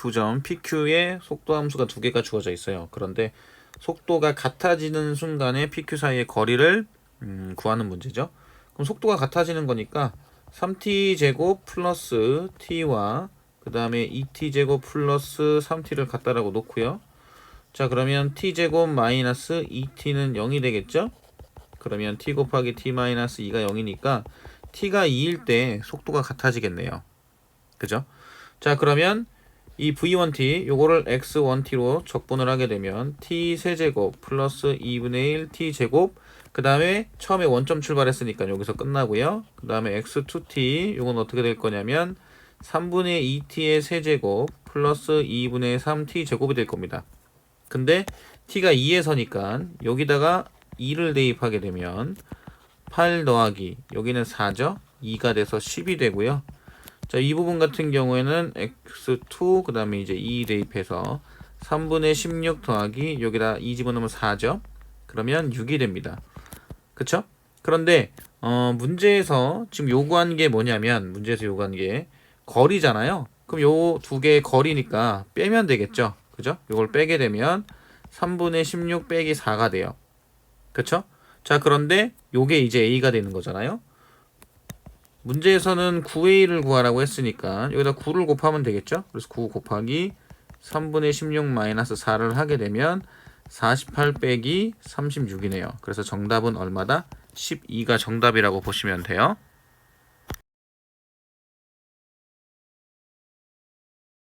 두 점 PQ에 속도 함수가 두 개가 주어져 있어요. 그런데 속도가 같아지는 순간에 PQ 사이의 거리를 음, 구하는 문제죠. 그럼 속도가 같아지는 거니까 3t 제곱 플러스 t와 그 다음에 2t 제곱 플러스 3t를 같다라고 놓고요. 자 그러면 t 제곱 마이너스 2t는 0이 되겠죠? 그러면 t 곱하기 t 마이너스 2가 0이니까 t가 2일 때 속도가 같아지겠네요. 그죠? 자 그러면 이 v1t 요거를 x1t로 적분을 하게 되면 t 세제곱 플러스 2분의 1 t 제곱 그 다음에 처음에 원점 출발했으니까 여기서 끝나고요. 그 다음에 x2t 요건 어떻게 될 거냐면 3분의 2t의 세제곱 플러스 2분의 3t 제곱이 될 겁니다. 근데 t가 2에서니까 여기다가 2를 대입하게 되면 8 더하기 여기는 4죠. 2가 돼서 10이 되고요. 자, 이 부분 같은 경우에는 x2 그다음에 이제 2 대입해서 3분의 16 더하기 여기다 2 집어넣으면 4죠. 그러면 6이 됩니다. 그쵸? 그런데 어, 문제에서 지금 요구한 게 뭐냐면 문제에서 요구한 게 거리잖아요. 그럼 요 두 개의 거리니까 빼면 되겠죠. 그죠? 요걸 빼게 되면 3분의 16 빼기 4가 돼요. 그쵸? 자, 그런데 요게 이제 a가 되는 거잖아요. 문제에서는 9a를 구하라고 했으니까 여기다 9를 곱하면 되겠죠? 그래서 9 곱하기 3분의 16 마이너스 4를 하게 되면 48 빼기 36이네요. 그래서 정답은 얼마다? 12가 정답이라고 보시면 돼요.